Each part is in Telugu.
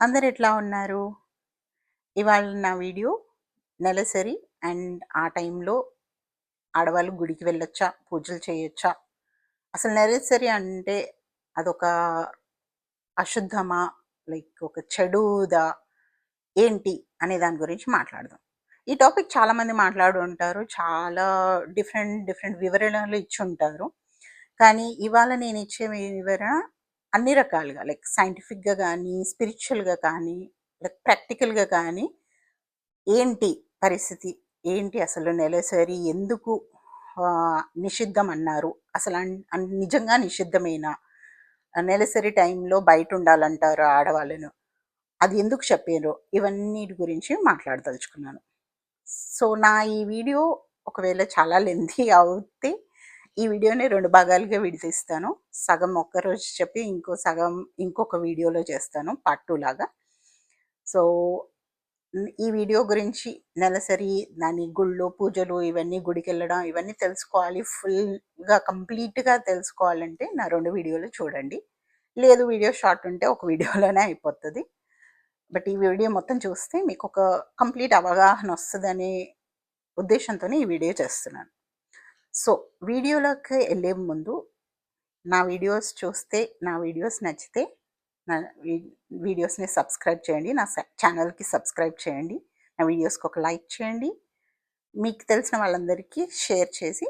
అందరు ఎట్లా ఉన్నారు? ఇవాళ నా వీడియో నెలసరి అండ్ ఆ టైంలో ఆడవాళ్ళు గుడికి వెళ్ళొచ్చా? పూజలు చేయొచ్చా? అసలు నెలసరి అంటే అదొక అశుద్ధమా? లైక్ ఒక చెడుదా? ఏంటి? అనే దాని గురించి మాట్లాడదాం. ఈ టాపిక్ చాలామంది మాట్లాడు ఉంటారు. చాలా డిఫరెంట్ డిఫరెంట్ వివరణలు ఇచ్చి ఉంటారు కానీ ఇవాళ నేను ఇచ్చే వివరణ అన్ని రకాలుగా లైక్ సైంటిఫిక్‌గా కానీ స్పిరిచువల్గా కానీ, లైక్ ప్రాక్టికల్‌గా కానీ ఏంటి పరిస్థితి? ఏంటి అసలు నెలసరి ఎందుకు నిషిద్ధం అన్నారు? అసలు అన్ నిజంగా నిషిద్ధమేనా? నెలసరి టైంలో బయట ఉండాలంటారు ఆడవాళ్ళను. అది ఎందుకు చెప్పిర్రు? ఇవన్నిటి గురించి మాట్లాడదలుచుకున్నాను. సో, నా ఈ వీడియో ఒకవేళ చాలా లెంథీ అవుతే ఈ వీడియోని రెండు భాగాలుగా విడదీస్తాను. సగం ఒక్కరోజు చెప్పి ఇంకో సగం ఇంకొక వీడియోలో చేస్తాను. పార్ట్ టూ లాగా. సో, ఈ వీడియో గురించి నెలసరి దాని గుళ్ళు, పూజలు ఇవన్నీ గుడికెళ్ళడం ఇవన్నీ తెలుసుకోవాలి. ఫుల్‌గా కంప్లీట్‌గా తెలుసుకోవాలంటే నా రెండు వీడియోలు చూడండి. లేదు వీడియో షార్ట్ ఉంటే ఒక వీడియోలోనే అయిపోతుంది బట్ ఈ వీడియో మొత్తం చూస్తే మీకు ఒక కంప్లీట్ అవగాహన వస్తుందనే ఉద్దేశంతోనే ఈ వీడియో చేస్తున్నాను. సో, వీడియోలోకి వెళ్ళే ముందు నా వీడియోస్ చూస్తే, నా వీడియోస్ నచ్చితే నా వీడియోస్‌ని సబ్స్క్రైబ్ చేయండి. నా స ఛానల్‌కి సబ్స్క్రైబ్ చేయండి. నా వీడియోస్‌కి ఒక లైక్ చేయండి. మీకు తెలిసిన వాళ్ళందరికీ షేర్ చేసి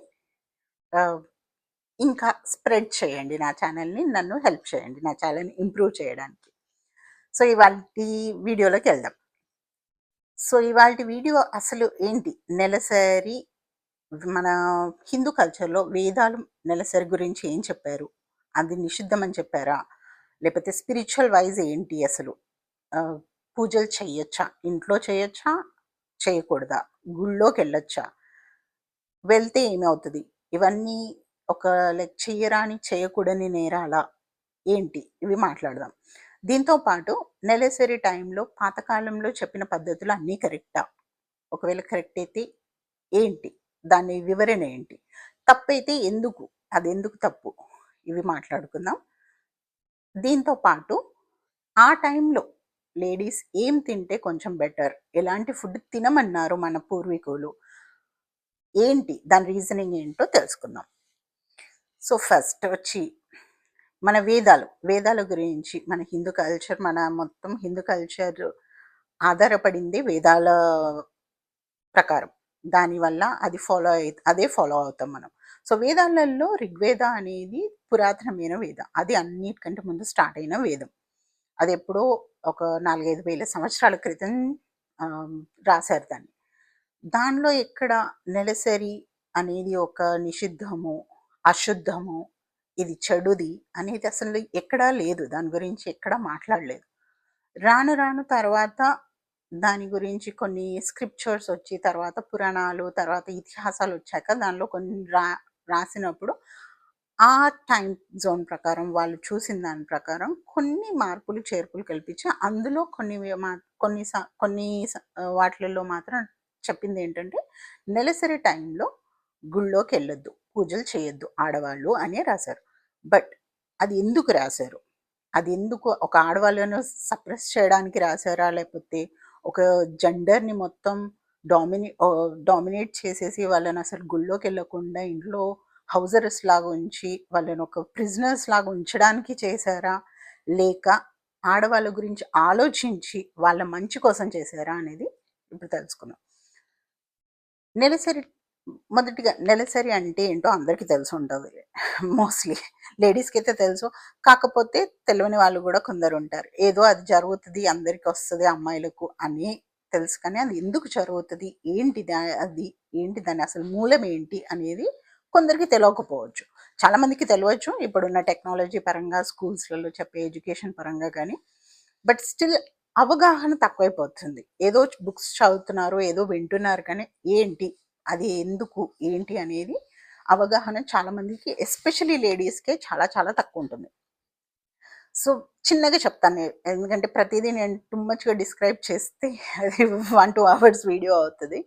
ఇంకా స్ప్రెడ్ చేయండి నా ఛానల్‌ని. నన్ను హెల్ప్ చేయండి. నా ఛానల్‌ని ఇంప్రూవ్ చేయడానికి. సో, ఇవాళ వీడియోలోకి వెళ్దాం సో, ఇవాళ వీడియో అసలు ఏంటి? నెలసరి మన హిందూ కల్చర్‌లో వేదాలు నెలసరి గురించి ఏం చెప్పారు? అది నిషిద్ధం అని చెప్పారా? లేకపోతే స్పిరిచువల్ వైజ్ ఏంటి అసలు? పూజలు చేయొచ్చా ఇంట్లో చేయొచ్చా? చేయకూడదా? గుళ్ళోకి వెళ్ళొచ్చా వెళ్తే ఏమవుతుంది ఇవన్నీ ఒక లైక్ చేయరాని చేయకూడని నేరాలా? ఏంటి? ఇవి మాట్లాడదాం. దీంతో పాటు నెలసరి టైంలో పాతకాలంలో చెప్పిన పద్ధతులు అన్నీ కరెక్టా? ఒకవేళ కరెక్ట్ అయితే ఏంటి? దాని వివరణ ఏంటి? తప్పైతే ఎందుకు? అది ఎందుకు తప్పు? ఇవి మాట్లాడుకుందాం. దీంతో పాటు ఆ టైంలో లేడీస్ ఏం తింటే కొంచెం బెటర్? ఎలాంటి ఫుడ్ తినమన్నారు మన పూర్వీకులు? ఏంటి? దాని రీజనింగ్ ఏంటో తెలుసుకుందాం. సో, ఫస్ట్ వచ్చి మన వేదాలు. వేదాల గురించి మన హిందూ కల్చర్ మన మొత్తం హిందూ కల్చర్ ఆధారపడింది వేదాల ప్రకారం. దానివల్ల అది ఫాలో అయి అదే ఫాలో అవుతాం మనం. సో, వేదాలలో ఋగ్వేద అనేది పురాతనమైన వేదం. అది అన్నిటికంటే ముందు స్టార్ట్ అయిన వేదం. అది ఎప్పుడో ఒక 4, 5 వేల సంవత్సరాల క్రితం రాశారు దాన్ని. దానిలో ఎక్కడ నెలసరి అనేది ఒక నిషిద్ధము, అశుద్ధము, ఇది చెడుది అనేది అసలు ఎక్కడా లేదు. దాని గురించి ఎక్కడా మాట్లాడలేదు. రాను రాను తర్వాత దాని గురించి కొన్ని స్క్రిప్చర్స్ వచ్చి, తర్వాత పురాణాలు, తర్వాత ఇతిహాసాలు వచ్చాక దానిలో కొన్ని రా రాసినప్పుడు ఆ టైం జోన్ ప్రకారం వాళ్ళు చూసిన దాని ప్రకారం కొన్ని మార్పులు, చేర్పులు కల్పించి అందులో కొన్ని మా కొన్ని కొన్ని వాటిలలో మాత్రం చెప్పిందేంటంటే నెలసరి టైంలో గుళ్ళోకి వెళ్ళొద్దు పూజలు చేయొద్దు ఆడవాళ్ళు అనే రాశారు. బట్ అది ఎందుకు రాశారు? అది ఎందుకు ఒక ఆడవాళ్ళను సప్రెస్ చేయడానికి రాశారా? లేకపోతే ఒక జెండర్‌ని మొత్తం డామినే డామినేట్ చేసేసి వాళ్ళని అసలు గుళ్ళోకెళ్ళకుండా ఇంట్లో హౌజర్స్ లాగా ఉంచి వాళ్ళని ఒక ప్రిజనర్స్ లాగా ఉంచడానికి చేశారా? లేక ఆడవాళ్ళ గురించి ఆలోచించి వాళ్ళ మంచి కోసం చేశారా? అనేది ఇప్పుడు తెలుసుకుందాం. నెలసరి మొదటిగా నెలసరి అంటే ఏంటో అందరికీ ఉంటుంది మోస్ట్‌లీ లేడీస్కి అయితే తెలుసు. కాకపోతే తెలియని వాళ్ళు కూడా కొందరు ఉంటారు ఏదో అది జరుగుతుంది అందరికి వస్తుంది అమ్మాయిలకు అని తెలుసు. కానీ అది ఎందుకు జరుగుతుంది ఏంటి అది? ఏంటి దాని అసలు మూలం ఏంటి? అనేది కొందరికి తెలియకపోవచ్చు చాలా మందికి తెలవచ్చు. ఇప్పుడున్న టెక్నాలజీ పరంగా స్కూల్స్‌లలో చెప్పే ఎడ్యుకేషన్ పరంగా కానీ బట్ స్టిల్ అవగాహన తక్కువైపోతుంది. ఏదో బుక్స్ చదువుతున్నారు, ఏదో వింటున్నారు కానీ ఏంటి? అది ఎందుకు? ఏంటి? అనేది అవగాహన చాలా మందికి ఎస్పెషల్లీ లేడీస్‌కే చాలా చాలా తక్కువుంటుంది. సో, చిన్నగా చెప్తాను. ఎందుకంటే ప్రతిదీ నేను టూ మచ్‌గా డిస్క్రైబ్ చేస్తే అది 1, 2 అవర్స్ వీడియో అవుతుంది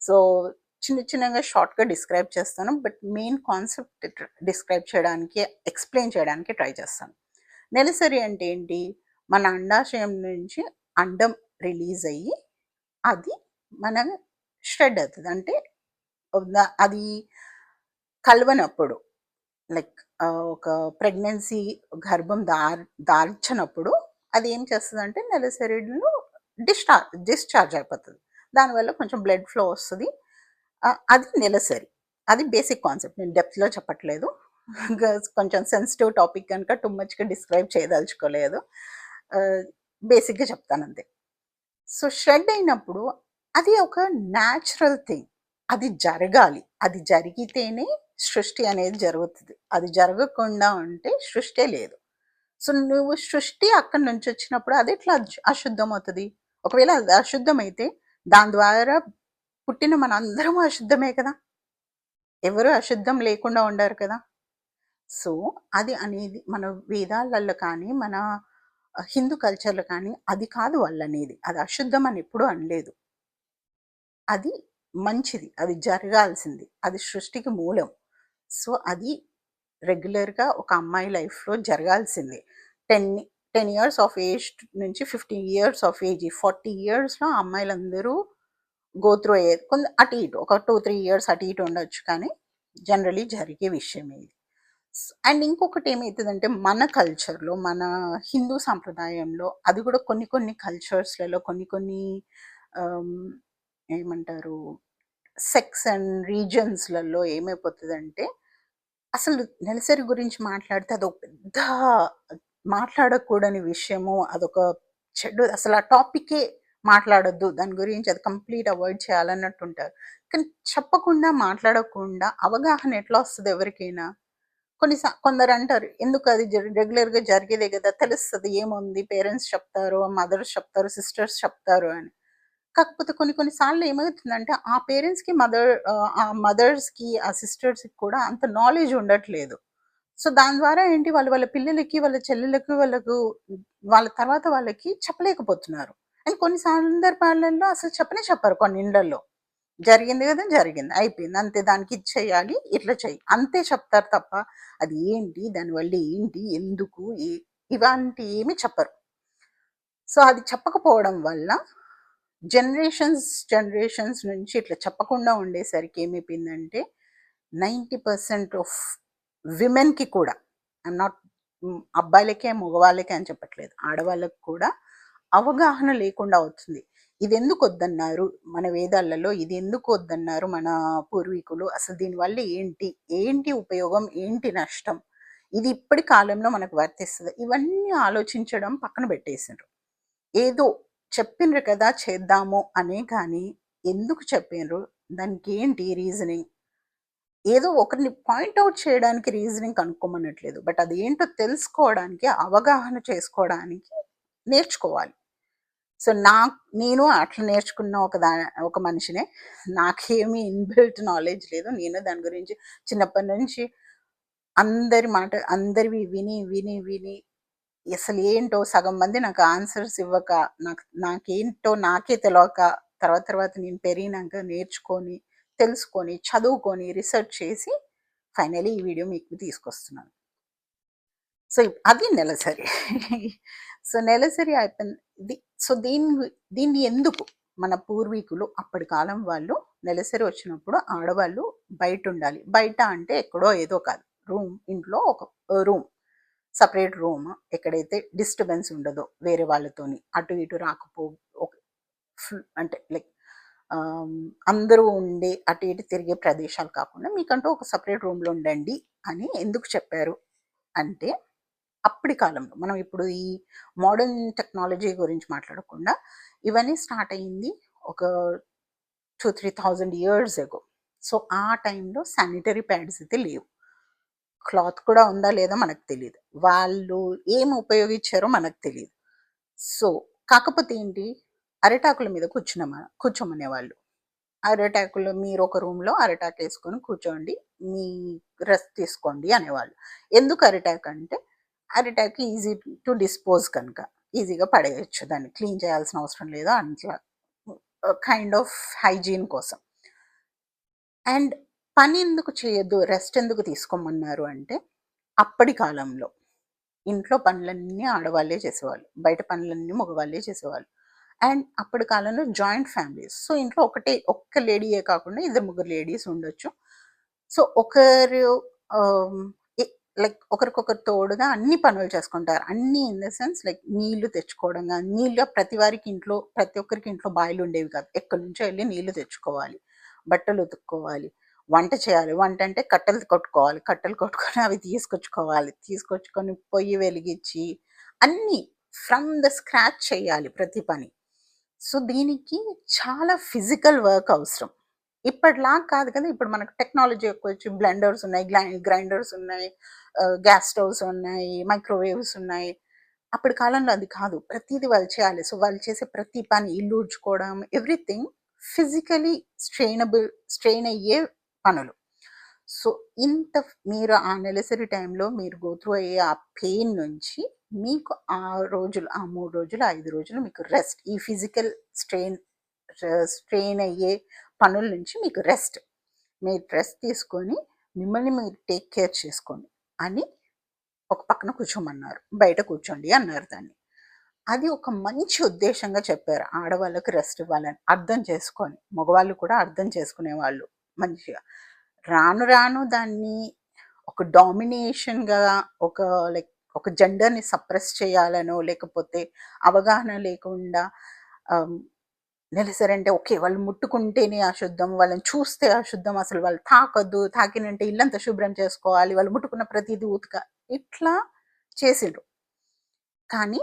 సో, చిన్న చిన్నగా షార్ట్‌గా డిస్క్రైబ్ చేస్తాను. బట్ మెయిన్ కాన్సెప్ట్ డిస్క్రైబ్ చేయడానికి, ఎక్స్‌ప్లెయిన్ చేయడానికి ట్రై చేస్తాను. నెలసరి అంటే ఏంటి? మన అండాశయం నుంచి అండం రిలీజ్ అయ్యి అది మన షెడ్ అవుతుంది అంటే అది కలవనప్పుడు లైక్ ఒక ప్రెగ్నెన్సీ గర్భం దార్ దాల్చినప్పుడు అది ఏం చేస్తుంది అంటే నెలసరిలో డిశ్చార్జ్ డిశ్చార్జ్ అయిపోతుంది. దానివల్ల కొంచెం బ్లడ్ ఫ్లో వస్తుంది. అది నెలసరి. అది బేసిక్ కాన్సెప్ట్. నేను డెప్త్లో చెప్పట్లేదు. కొంచెం సెన్సిటివ్ టాపిక్ కనుక టూ మచ్గా డిస్క్రైబ్ చేయదలుచుకోలేదు. బేసిక్గా చెప్తాను అంతే సో షెడ్ అయినప్పుడు అది ఒక న్యాచురల్ థింగ్. అది జరగాలి. అది జరిగితేనే సృష్టి అనేది జరుగుతుంది. అది జరగకుండా ఉంటే సృష్టి లేదు. సో నువ్వు సృష్టి అక్కడి నుంచి వచ్చినప్పుడు అది ఎట్లా అశుద్ధం అవుతుంది ఒకవేళ అది అశుద్ధం అయితే దాని ద్వారా పుట్టిన మన అందరం అశుద్ధమే కదా? ఎవరు అశుద్ధం లేకుండా ఉండరు కదా? సో అది అనేది మన వేదాలలో కానీ మన హిందూ కల్చర్లో కానీ అది కాదు వాళ్ళు అనేది అది అశుద్ధం అని ఎప్పుడూ అనలేదు. అది మంచిది. అది జరగాల్సింది. అది సృష్టికి మూలం. సో అది రెగ్యులర్గా ఒక అమ్మాయి లైఫ్లో జరగాల్సిందే. Ten ten years of age నుంచి fifteen years of age forty ఇయర్స్లో అమ్మాయిలందరూ గోత్రూ అయ్యేది కొంత అటు ఇటు ఒక టూ త్రీ ఇయర్స్ అటు ఇటు ఉండొచ్చు కానీ జనరలీ జరిగే విషయం ఇది. అండ్ ఇంకొకటి ఏమవుతుందంటే మన కల్చర్లో మన హిందూ సాంప్రదాయంలో అది కూడా కొన్ని కొన్ని కల్చర్స్లలో కొన్ని కొన్ని ఏమంటారు? సెక్స్ అండ్ రీజన్స్లలో ఏమైపోతుందంటే అసలు నెలసరి గురించి మాట్లాడితే అదొక పెద్ద మాట్లాడకూడని విషయము అదొక చెడు అసలు ఆ టాపికే మాట్లాడొద్దు. దాని గురించి అది కంప్లీట్ అవాయిడ్ చేయాలన్నట్టు ఉంటారు కానీ చెప్పకుండా మాట్లాడకుండా అవగాహన ఎట్లా వస్తుంది ఎవరికైనా? కొన్ని సా- కొందరు అంటారు ఎందుకు అది రెగ్యులర్గా జరిగేదే కదా తెలుస్తుంది ఏముంది? పేరెంట్స్ చెప్తారు మదర్స్ చెప్తారు సిస్టర్స్ చెప్తారు అని. కాకపోతే కొన్ని కొన్ని సార్లు ఏమవుతుందంటే ఆ పేరెంట్స్కి మదర్ ఆ మదర్స్కి ఆ సిస్టర్స్కి కూడా అంత నాలెడ్జ్ ఉండట్లేదు. సో దాని ద్వారా ఏంటి? వాళ్ళు వాళ్ళ పిల్లలకి వాళ్ళ చెల్లెలకి వాళ్ళకు వాళ్ళ తర్వాత వాళ్ళకి చెప్పలేకపోతున్నారు. అండ్ కొన్ని సందర్భాలలో అసలు చెప్పనే చెప్పరు కొన్ని ఇండ్లలో జరిగింది కదా జరిగింది. అయిపోయింది. అంతే దానికి ఇది చేయాలి ఇట్లా చేయి. అంతే చెప్తారు తప్ప అది ఏంటి? దానివల్ల ఏంటి? ఎందుకు? ఇవంటి ఇలాంటి ఏమి చెప్పరు. సో అది చెప్పకపోవడం వల్ల జనరేషన్స్ జనరేషన్స్ నుంచి ఇట్లా చెప్పకుండా ఉండేసరికి ఏమైపోయిందంటే నైంటీ పర్సెంట్ ఆఫ్ విమెన్కి కూడా ఐమ్ నాట్ అబ్బాయిలకే మగవాళ్ళకే అని చెప్పట్లేదు ఆడవాళ్ళకి కూడా అవగాహన లేకుండా అవుతుంది. ఇది ఎందుకు వద్దన్నారు మన వేదాలలో ఇది ఎందుకు వద్దన్నారు మన పూర్వీకులు అసలు దీనివల్ల ఏంటి ఏంటి ఉపయోగం ఏంటి నష్టం? ఇది ఇప్పటి కాలంలో మనకు వర్తిస్తుంది. ఇవన్నీ ఆలోచించడం పక్కన పెట్టేసిండ్రు. ఏదో చెప్పిండ్రు కదా చేద్దాము అనే కానీ ఎందుకు చెప్పిండ్రు దానికి ఏంటి రీజనింగ్? ఏదో ఒకరిని పాయింట్అవుట్ చేయడానికి రీజనింగ్ కనుక్కోమనట్లేదు. బట్ అది ఏంటో తెలుసుకోవడానికి అవగాహన చేసుకోవడానికి నేర్చుకోవాలి. సో నా నేను అట్లా నేర్చుకున్న ఒక దా ఒక మనిషినే నాకేమీ ఇన్బిల్ట్ నాలెడ్జ్ లేదు. నేను దాని గురించి చిన్నప్పటి నుంచి అందరి మాట అందరివి విని విని విని అసలు ఏంటో సగం మంది నాకు ఆన్సర్స్ ఇవ్వక నాకు నాకేంటో నాకే తెలియక తర్వాత తర్వాత నేను పెరిగినాక నేర్చుకొని తెలుసుకొని చదువుకొని రీసెర్చ్ చేసి ఫైనలీ ఈ వీడియో మీకు తీసుకొస్తున్నాను. సో అది నెలసరి. సో నెలసరి అయిపోయింది సో దీని దీన్ని ఎందుకు మన పూర్వీకులు అప్పటి కాలం వాళ్ళు నెలసరి వచ్చినప్పుడు ఆడవాళ్ళు బయట ఉండాలి. బయట అంటే ఎక్కడో ఏదో కాదు. రూమ్ ఇంట్లో ఒక రూమ్. సపరేట్ రూమ్ ఎక్కడైతే డిస్టర్బెన్స్ ఉండదో వేరే వాళ్ళతోని అటు ఇటు రాకపో ఫుల్ అంటే లైక్ అందరూ ఉండే అటు ఇటు తిరిగే ప్రదేశాలు కాకుండా మీకంటూ ఒక సపరేట్ రూమ్లో ఉండండి అని ఎందుకు చెప్పారు అంటే అప్పటి కాలంలో మనం ఇప్పుడు ఈ మోడర్న్ టెక్నాలజీ గురించి మాట్లాడకుండా ఇవన్నీ స్టార్ట్ అయింది ఒక two three thousand years ago. So ఆ టైంలో శానిటరీ ప్యాడ్స్ అయితే లేవు. క్లాత్ కూడా ఉందా లేదా మనకు తెలియదు వాళ్ళు ఏం ఉపయోగించారో మనకు తెలియదు సో కాకపోతే ఏంటి? అరిటాకుల మీద కూర్చున్న కూర్చోమనేవాళ్ళు. అరిటాకులు మీరు ఒక రూమ్లో అరిటాకు వేసుకొని కూర్చోండి మీ రెస్ట్ తీసుకోండి అనేవాళ్ళు. ఎందుకు అరిటాక్ అంటే అరిటాక్ ఈజీ టు డిస్పోజ్ కనుక ఈజీగా పడేయచ్చు దాన్ని. క్లీన్ చేయాల్సిన అవసరం లేదు. అట్లా కైండ్ ఆఫ్ హైజీన్ కోసం. అండ్ పని ఎందుకు చేయొద్దు రెస్ట్ ఎందుకు తీసుకోమన్నారు అంటే అప్పటి కాలంలో ఇంట్లో పనులన్నీ ఆడవాళ్ళే చేసేవాళ్ళు. బయట పనులన్నీ మగవాళ్ళే చేసేవాళ్ళు. అండ్ అప్పటి కాలంలో జాయింట్ ఫ్యామిలీస్. సో ఇంట్లో ఒకటే ఒక్క లేడీయే కాకుండా ఇద్దరు ముగ్గురు లేడీస్ ఉండొచ్చు. సో ఒకరు లైక్ ఒకరికొకరు తోడుగా అన్ని పనులు చేసుకుంటారు. అన్ని ఇన్ ద సెన్స్ లైక్ నీళ్ళు తెచ్చుకోవడం కానీ నీళ్ళు ప్రతి వారికి ఇంట్లో ప్రతి ఒక్కరికి ఇంట్లో బాయిలు ఉండేవి కాదు. ఎక్కడి నుంచో వెళ్ళి నీళ్ళు తెచ్చుకోవాలి. బట్టలు ఉతుక్కోవాలి. వంట చేయాలి. వంట అంటే కట్టెలు కొట్టుకోవాలి. కట్టెలు కొట్టుకొని అవి తీసుకొచ్చుకోవాలి. తీసుకొచ్చుకొని పొయ్యి వెలిగించి అన్నీ ఫ్రమ్ ద స్క్రాచ్ చేయాలి ప్రతి పని. సో దీనికి చాలా ఫిజికల్ వర్క్ అవసరం. ఇప్పటిలా కాదు కదా ఇప్పుడు మనకు టెక్నాలజీ ఎక్కువ వచ్చి బ్లెండర్స్ ఉన్నాయి గ్రైండర్స్ ఉన్నాయి గ్యాస్ స్టవ్స్ ఉన్నాయి మైక్రోవేవ్స్ ఉన్నాయి. అప్పటి కాలంలో అది కాదు. ప్రతిదీ వాళ్ళు చేయాలి. సో వాళ్ళు చేసే ప్రతి పని ఇల్లు ఉడ్చుకోవడం ఎవ్రీథింగ్ ఫిజికలీ స్ట్రెయినబుల్ స్ట్రెయిన్ అయ్యే పనులు. సో ఇంత మీరు ఆ నెలసరి టైంలో మీరు గోత్రూ అయ్యే ఆ పెయిన్ నుంచి మీకు ఆ రోజులు ఆ మూడు రోజులు ఐదు రోజులు మీకు రెస్ట్ ఈ ఫిజికల్ స్ట్రెయిన్ స్ట్రెయిన్ అయ్యే పనుల నుంచి మీకు రెస్ట్. మీరు రెస్ట్ తీసుకొని మిమ్మల్ని మీరు టేక్ కేర్ చేసుకోండి అని ఒక పక్కన కూర్చోమన్నారు. బయట కూర్చోండి అన్నారు దాన్ని. అది ఒక మంచి ఉద్దేశంగా చెప్పారు. ఆడవాళ్ళకి రెస్ట్ ఇవ్వాలని అర్థం చేసుకొని మగవాళ్ళు కూడా అర్థం చేసుకునేవాళ్ళు. మంచిగా. రాను రాను దాన్ని ఒక డామినేషన్గా ఒక లైక్ ఒక జెండర్ని సప్రెస్ చేయాలనో లేకపోతే అవగాహన లేకుండా నెలసరంటే ఓకే వాళ్ళు ముట్టుకుంటేనే అశుద్ధం వాళ్ళని చూస్తే అశుద్ధం అసలు వాళ్ళు తాకొద్దు తాకినంటే ఇల్లంతా శుభ్రం చేసుకోవాలి వాళ్ళు ముట్టుకున్న ప్రతిదీ ఉతక ఇట్లా చేసిండ్రు. కానీ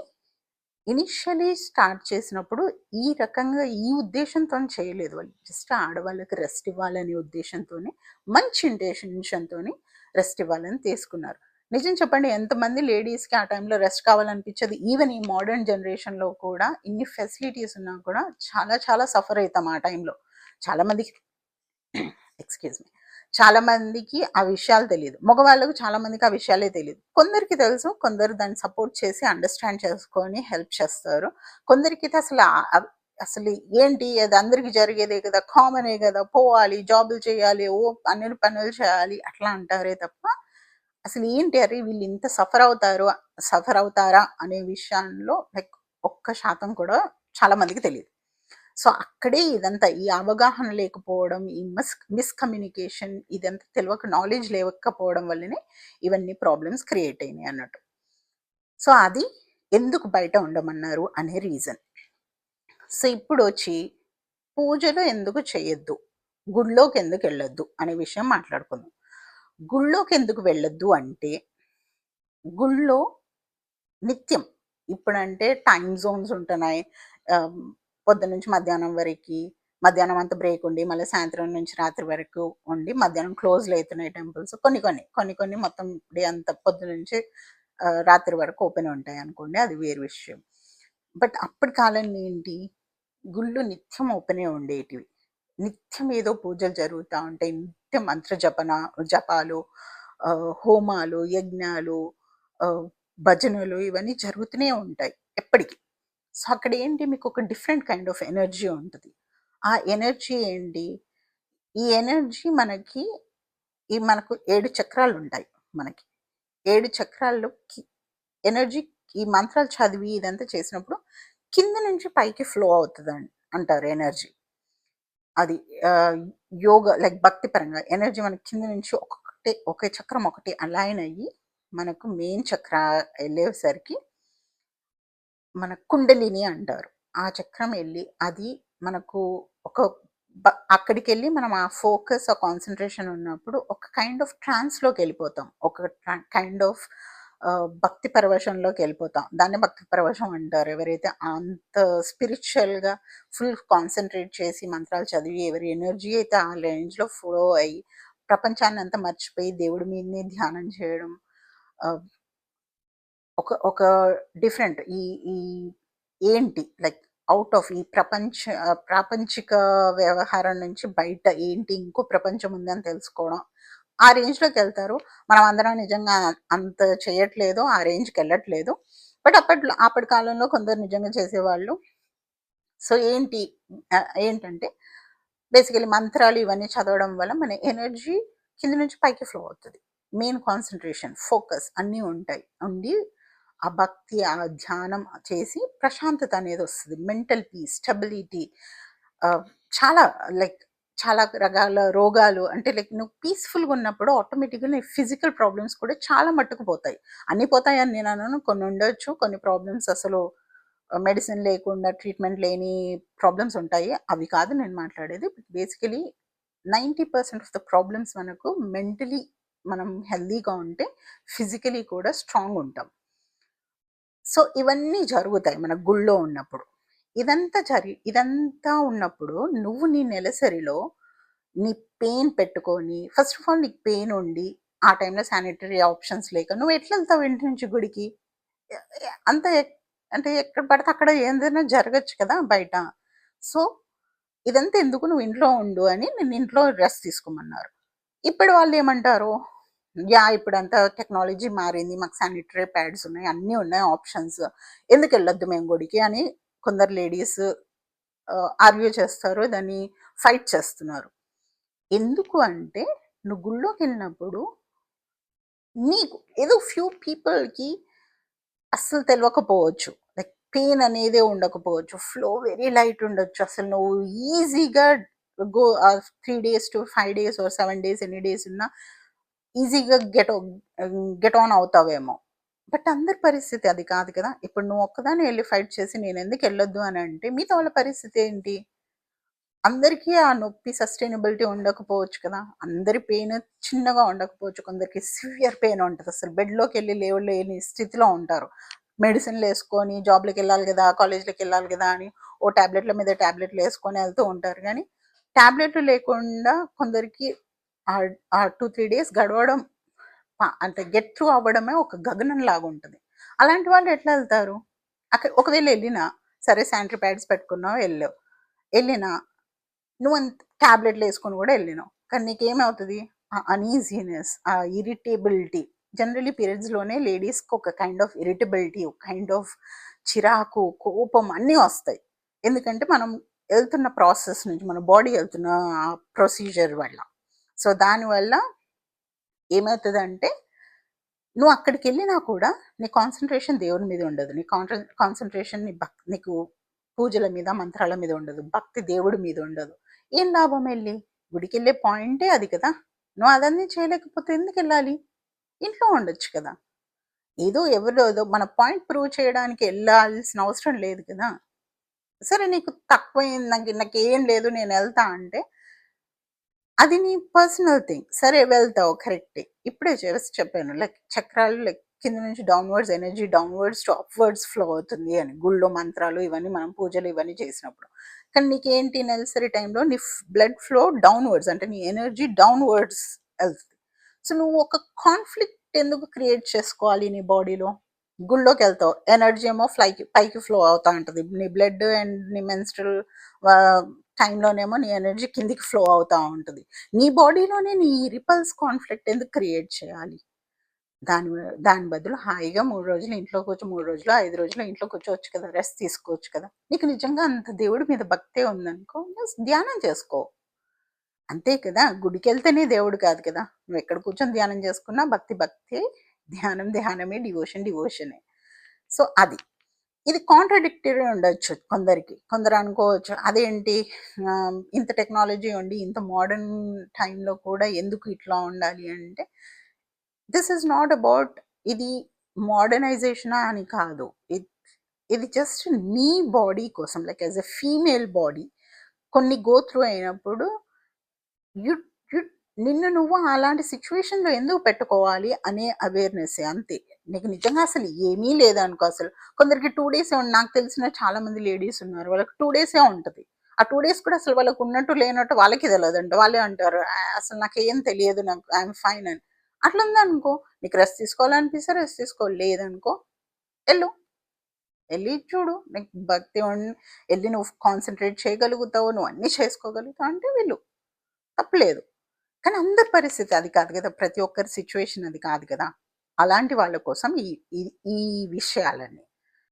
ఇనిషియలీ స్టార్ట్ చేసినప్పుడు ఈ రకంగా ఈ ఉద్దేశంతో చేయలేదు వాళ్ళు. జస్ట్ ఆడవాళ్ళకి రెస్ట్ ఇవ్వాలనే ఉద్దేశంతోనే మంచి ఇంటెన్షన్తో రెస్ట్ ఇవ్వాలని తీసుకున్నారు. నిజం చెప్పండి ఎంతమంది లేడీస్కి ఆ టైంలో రెస్ట్ కావాలనిపించదు. ఈవెన్ ఈ మోడర్న్ జనరేషన్లో కూడా ఇన్ని ఫెసిలిటీస్ ఉన్నా కూడా చాలా చాలా సఫర్ అవుతాం ఆ టైంలో. చాలామందికి ఎక్స్క్యూజ్ మీ చాలా మందికి ఆ విషయాలు తెలియదు మగవాళ్ళకు చాలా మందికి ఆ విషయాలే తెలియదు కొందరికి తెలుసు కొందరు దాన్ని సపోర్ట్ చేసి అండర్స్టాండ్ చేసుకొని హెల్ప్ చేస్తారు. కొందరికి అసలు అసలు ఏంటి? అది అందరికి జరిగేదే కదా కామనే కదా పోవాలి జాబులు చేయాలి ఓ అన్ని పనులు చేయాలి అట్లా అంటారే తప్ప అసలు ఏంటి? అరే వీళ్ళు ఇంత సఫర్ అవుతారు సఫర్ అవుతారా అనే విషయంలో లైక్ ఒక్క శాతం కూడా చాలా మందికి తెలియదు సో అక్కడే ఇదంతా ఈ అవగాహన లేకపోవడం ఈ మిస్ మిస్కమ్యూనికేషన్ ఇదంతా తెలియక నాలెడ్జ్ లేకపోవడం వల్లనే ఇవన్నీ ప్రాబ్లమ్స్ క్రియేట్ అయినాయి అన్నట్టు. సో అది ఎందుకు బయట ఉండమన్నారు అనే రీజన్ సో ఇప్పుడు వచ్చి పూజలు ఎందుకు చేయొద్దు? గుళ్ళోకి ఎందుకు వెళ్ళొద్దు? అనే విషయం మాట్లాడుకుందాం. గుళ్ళోకి ఎందుకు వెళ్ళొద్దు అంటే గుళ్ళో నిత్యం ఇప్పుడంటే టైం జోన్స్ ఉంటున్నాయి. పొద్దున్న నుంచి మధ్యాహ్నం వరకు మధ్యాహ్నం అంతా బ్రేక్ ఉండి మళ్ళీ సాయంత్రం నుంచి రాత్రి వరకు ఉండి మధ్యాహ్నం క్లోజ్లు అవుతున్నాయి టెంపుల్స్ కొన్ని కొన్ని కొన్ని కొన్ని మొత్తం డే అంత పొద్దు నుంచి రాత్రి వరకు ఓపెన్ ఉంటాయి అనుకోండి అది వేరు విషయం. బట్ అప్పటి కాలంలో ఏంటి? గుళ్ళు నిత్యం ఓపెనే ఉండేటివి. నిత్యం ఏదో పూజలు జరుగుతూ ఉంటాయి. నిత్యం మంత్ర జపన జపాలు హోమాలు యజ్ఞాలు భజనలు ఇవన్నీ జరుగుతూనే ఉంటాయి. ఎప్పటికీ. సో అక్కడ ఏంటి మీకు ఒక డిఫరెంట్ కైండ్ ఆఫ్ ఎనర్జీ ఉంటుంది. ఆ ఎనర్జీ ఏంటి? ఈ ఎనర్జీ మనకి ఈ మనకు ఏడు చక్రాలు ఉంటాయి మనకి. ఏడు చక్రాల్లోకి ఎనర్జీ ఈ మంత్రాలు చదివి ఇదంతా చేసినప్పుడు కింద నుంచి పైకి ఫ్లో అవుతుంది అంటారు ఎనర్జీ. అది యోగ లైక్ భక్తి పరంగా ఎనర్జీ మనకి కింద నుంచి ఒక్కొక్కటి ఒకే చక్రం ఒకటి అలైన్ అయ్యి మనకు మెయిన్ చక్ర వెళ్ళేసరికి మన కుండలిని అంటారు. ఆ చక్రం వెళ్ళి అది మనకు ఒక అక్కడికి వెళ్ళి మనం ఆ ఫోకస్ ఆ కాన్సన్ట్రేషన్ ఉన్నప్పుడు ఒక కైండ్ ఆఫ్ ట్రాన్స్లోకి వెళ్ళిపోతాం. ఒక కైండ్ ఆఫ్ భక్తి పరవశంలోకి వెళ్ళిపోతాం. దాన్ని భక్తి పరవశం అంటారు. ఎవరైతే అంత స్పిరిచువల్గా ఫుల్ కాన్సన్ట్రేట్ చేసి మంత్రాలు చదివి ఎవరి ఎనర్జీ అయితే ఆ రేంజ్లో ఫ్లో అయ్యి ప్రపంచాన్ని అంతా మర్చిపోయి దేవుడి మీదనే ధ్యానం చేయడం ఒక ఒక డిఫరెంట్ ఈ ఈ ఏంటి? లైక్ అవుట్ ఆఫ్ ఈ ప్రపంచ ప్రాపంచిక వ్యవహారం నుంచి బయట ఏంటి? ఇంకో ప్రపంచం ఉందని తెలుసుకోవడం. ఆ రేంజ్లోకి వెళ్తారు. మనం అందరం నిజంగా అంత చేయట్లేదు ఆ రేంజ్కి వెళ్ళట్లేదు. బట్ అప్పట్లో అప్పటి కాలంలో కొందరు నిజంగా చేసేవాళ్ళు. సో ఏంటి? ఏంటంటే బేసికలీ మంత్రాలు ఇవన్నీ చదవడం వల్ల మన ఎనర్జీ కింద నుంచి పైకి ఫ్లో అవుతుంది. మెయిన్ కాన్సన్ట్రేషన్ ఫోకస్ అన్నీ ఉంటాయి. ఉండి ఆ భక్తి, ఆ ధ్యానం చేసి ప్రశాంతత అనేది వస్తుంది మెంటల్ పీస్, స్టెబిలిటీ చాలా లైక్ చాలా రకాల రోగాలు అంటే లైక్ నువ్వు పీస్‌ఫుల్‌గా ఉన్నప్పుడు ఆటోమేటిక్‌గా నీ ఫిజికల్ ప్రాబ్లమ్స్ కూడా చాలా మట్టుకు పోతాయి. అన్నీ పోతాయని నేను అన్నాను కొన్ని ఉండొచ్చు. కొన్ని ప్రాబ్లమ్స్ అసలు మెడిసిన్ లేకుండా ట్రీట్మెంట్ లేని ప్రాబ్లమ్స్ ఉంటాయి. అవి కాదు నేను మాట్లాడేది. బేసికలీ 90% ఆఫ్ ద ప్రాబ్లమ్స్ మనకు మెంటలీ మనం హెల్తీగా ఉంటే ఫిజికలీ కూడా స్ట్రాంగ్ ఉంటాం. సో, ఇవన్నీ జరుగుతాయి మన గుళ్ళో ఉన్నప్పుడు. ఇదంతా జరి ఇదంతా ఉన్నప్పుడు నువ్వు నీ నెలసరిలో నీ పెయిన్ పెట్టుకొని ఫస్ట్ ఆఫ్ ఆల్ నీకు పెయిన్ ఉండి, ఆ టైంలో శానిటరీ ఆప్షన్స్ లేక నువ్వు ఎట్లా వెళ్తావు ఇంటి నుంచి గుడికి? అంత అంటే ఎక్కడ పడితే అక్కడ ఏదైనా జరగొచ్చు కదా బయట. సో, ఇదంతా ఎందుకు నువ్వు ఇంట్లో ఉండు అని నేను ఇంట్లో రెస్ట్ తీసుకోమన్నారు. ఇప్పుడు వాళ్ళు ఏమంటారు యా ఇప్పుడంతా టెక్నాలజీ మారింది. మాకు శానిటరీ ప్యాడ్స్ ఉన్నాయి. అన్నీ ఉన్నాయి ఆప్షన్స్. ఎందుకెళ్ళొద్దు మేము గుడికి అని కొందరు లేడీస్ ఆర్గ్యూ చేస్తారు. దాన్ని ఫైట్ చేస్తున్నారు. ఎందుకు అంటే నువ్వు గుళ్ళోకెళ్ళినప్పుడు నీకు ఏదో ఫ్యూ పీపుల్‌కి అస్సలు తెలియకపోవచ్చు లైక్ పెయిన్ అనేది ఉండకపోవచ్చు. ఫ్లో వెరీ లైట్ ఉండొచ్చు. అసలు నువ్వు ఈజీగా go three days to five days or seven days ఎన్ని డేస్ ఉన్నా ఈజీగా గెట్ గెట్ ఆన్ అవుతావేమో. బట్ అందరి పరిస్థితి అది కాదు కదా! ఇప్పుడు నువ్వు ఒక్కదానివే వెళ్ళి ఫైట్ చేసి నేను ఎందుకు వెళ్ళద్దు అని అంటే మిగతా వాళ్ళ పరిస్థితి ఏంటి? అందరికీ ఆ నొప్పి సస్టైనబిలిటీ ఉండకపోవచ్చు కదా! అందరి పెయిన్ చిన్నగా ఉండకపోవచ్చు. కొందరికి సివియర్ పెయిన్ ఉంటుంది అసలు బెడ్‌లోకెళ్ళి లేవలేని స్థితిలో ఉంటారు. మెడిసిన్‌లేసుకొని జాబ్‌లకెళ్ళాలి గదా! కాలేజ్‌లకెళ్ళాలి కదా అని ఓ ట్యాబ్లెట్ల మీద టాబ్లెట్‌లేసుకొని వెళ్తూ ఉంటారు కానీ ట్యాబ్లెట్లు లేకుండా కొందరికి ఆ 2, 3 డేస్ గడవడం అంటే గెట్ త్రూ అవ్వడమే ఒక గగనం లాగా ఉంటుంది అలాంటి వాళ్ళు ఎట్లా వెళ్తారు అక్కడ ఒకవేళ వెళ్ళినా సరే శానిటరీ ప్యాడ్స్ పెట్టుకున్నావు వెళ్ళావు వెళ్ళినా నువ్వు అంత ట్యాబ్లెట్లు వేసుకొని కూడా వెళ్ళినావు కానీ నీకేమవుతది? ఆ అనీజీనెస్, ఆ ఇరిటేబిలిటీ జనరలీ పీరియడ్స్‌లోనే లేడీస్‌కి ఒక కైండ్ ఆఫ్ ఇరిటబిలిటీ, ఒక కైండ్ ఆఫ్ చిరాకు, కోపం అన్నీ వస్తాయి. ఎందుకంటే మనం వెళ్తున్న ప్రాసెస్ నుంచి మన బాడీ వెళ్తున్న ప్రొసీజర్ వల్ల. సో, దానివల్ల ఏమవుతుందంటే నువ్వు అక్కడికి వెళ్ళినా కూడా నీ కాన్సన్ట్రేషన్ దేవుని మీద ఉండదు. నీ కాంట్ర కాన్సన్ట్రేషన్ నీ భక్ నీకు పూజల మీద, మంత్రాల మీద ఉండదు. భక్తి దేవుడి మీద ఉండదు. ఏం లాభం ఎళ్ళి? గుడికెళ్ళే పాయింటే అది కదా! నువ్వు అదన్నీ చేయలేకపోతే ఎందుకు వెళ్ళాలి ఇంట్లో ఉండొచ్చు కదా! ఏదో ఎవరో ఏదో మన పాయింట్ ప్రూవ్ చేయడానికి వెళ్ళాల్సిన అవసరం లేదు కదా! సరే నీకు తక్కువ నాకు నాకేం లేదు నేను వెళ్తా అంటే అది నీ పర్సనల్ థింగ్. సరే వెళ్తావు కరెక్టే. ఇప్పుడే జస్ట్ చెప్పాను. లైక్ చక్రాలు లైక్ కింద నుంచి downwards energy downwards to upwards flow అవుతుంది అని. గుళ్ళో మంత్రాలు ఇవన్నీ మనం పూజలు ఇవన్నీ చేసినప్పుడు. కానీ నీకేంటి నెలసరి టైంలో నీ బ్లడ్ ఫ్లో డౌన్‌వర్డ్స్ అంటే నీ ఎనర్జీ డౌన్‌వర్డ్స్ వెళ్తుంది సో, నువ్వు ఒక కాన్‌ఫ్లిక్ట్ ఎందుకు క్రియేట్ చేసుకోవాలి నీ బాడీలో? గుళ్ళోకి వెళ్తావు ఎనర్జీ ఏమో ఫ్లైకి పైకి ఫ్లో అవుతా ఉంటుంది నీ బ్లడ్ అండ్ నీ మెన్స్ట్రల్ టైంలోనేమో నీ ఎనర్జీ కిందికి ఫ్లో అవుతూ ఉంటుంది నీ బాడీలోనే నీ రిపల్స్ కాన్‌ఫ్లిక్ట్ ఎందుకు క్రియేట్ చేయాలి? దాని దాని బదులు హాయిగా మూడు రోజులు ఇంట్లో కూర్చో మూడు రోజులు ఐదు రోజులు ఇంట్లో కూర్చోవచ్చు కదా! రెస్ట్ తీసుకోవచ్చు కదా! నీకు నిజంగా అంత దేవుడి మీద భక్తే ఉందనుకో ధ్యానం చేసుకో. అంతే కదా! గుడికి వెళ్తేనే దేవుడు కాదు కదా! నువ్వు ఎక్కడ కూర్చొని ధ్యానం చేసుకున్నా భక్తి భక్తే, ధ్యానం ధ్యానమే, డివోషన్ డివోషనే. సో, అది. ఇది కాంట్రాడిక్టరీ ఉండొచ్చు కొందరికి. కొందరు అనుకోవచ్చు అదేంటి ఇంత టెక్నాలజీ ఉండి, ఇంత మోడర్న్ టైంలో కూడా ఎందుకు ఇట్లా ఉండాలి అంటే దిస్ ఈస్ నాట్ అబౌట్ ఇది మోడర్నైజేషనా అని కాదు. ఇది జస్ట్ నీ బాడీ కోసం like as a female body కొన్ని గో త్రూ అయినప్పుడు యు నిన్ను నువ్వు అలాంటి సిచ్యువేషన్లో ఎందుకు పెట్టుకోవాలి అనే అవేర్నెస్ అంతే. నీకు నిజంగా అసలు ఏమీ లేదనుకో అసలు కొందరికి టూ డేస్ నాకు తెలిసిన చాలా మంది లేడీస్ ఉన్నారు. వాళ్ళకి టూ డేసే ఉంటుంది ఆ టూ డేస్ కూడా అసలు వాళ్ళకి ఉన్నట్టు లేనట్టు వాళ్ళకి తెలవదంట. వాళ్ళే అంటారు అసలు నాకు ఏం తెలియదు నాకు ఐఎమ్ ఫైన్ అని. అట్లుందనుకో నీకు రెస్ట్ తీసుకోవాలనిపిస్తే రెస్ట్ తీసుకో. లేదనుకో వెళ్ళు వెళ్ళి చూడు. నీకు భక్తి వెళ్ళి నువ్వు కాన్సన్ట్రేట్ చేయగలుగుతావు. నువ్వు అన్నీ చేసుకోగలుగుతావు అంటే వెళ్ళు. తప్పలేదు కానీ అందరి పరిస్థితి అది కాదు కదా! ప్రతి ఒక్కరి సిచ్యువేషన్ అది కాదు కదా! అలాంటి వాళ్ళ కోసం ఈ ఈ విషయాలన్నీ.